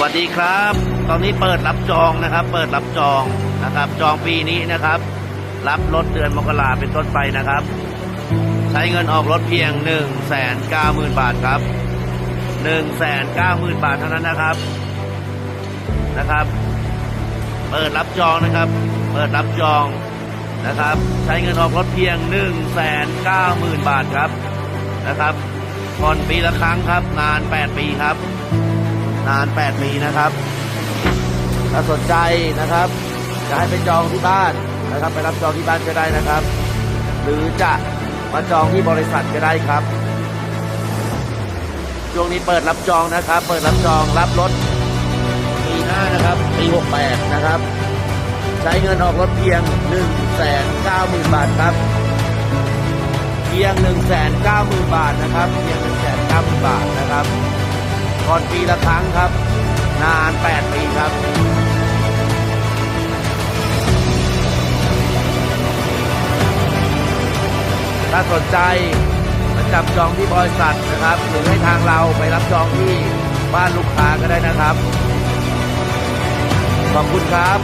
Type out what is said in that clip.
วัสดีครับ ตอนนี้เปิดรับจองนะครับ เปิดรับจองนะครับ จองปีนี้นะครับ รับรถเดือนมกราเป็นต้นไปนะครับ ใช้เงินออกรถเพียง1นึ่งแสนเก้าหมื่นบาทครับ1นึ่งแสนเก้าหมื่นบาทเท่านั้นนะครับนะครับ เปิดรับจองนะครับ เปิดรับจองนะครับ ใช้เงินออกรถเพียง1นึ่งแสนเก้าหมื่นบาทครับนะครับผ่อนปีละครั้งครับ นาน 8 ปีครับ นาน 8 ปีนะครับ ถ้าสนใจนะครับจะให้ไปจองที่บ้านนะครับ ไปรับจองที่บ้านก็ได้นะครับ หรือจะมาจองที่บริษัทก็ได้ครับ ช่วงนี้เปิดรับจองนะครับ เปิดรับจองรับรถปีหน้านะครับปี68 นะครับ ใช้เงินออกรถเพียง 1 9 0 0 0 0 บาทครับ เพียง 1 9 0 0 0 0 บาทนะครับ เพียง 1 9 0 0 0 0 บาทนะครับ ก่อนปีละครั้งครับ นาน 8 ปีครับ ถ้าสนใจมาจับจองที่บริษัทนะครับ หรือให้ทางเราไปรับจองที่บ้านลูกค้าก็ได้นะครับ ขอบคุณครับ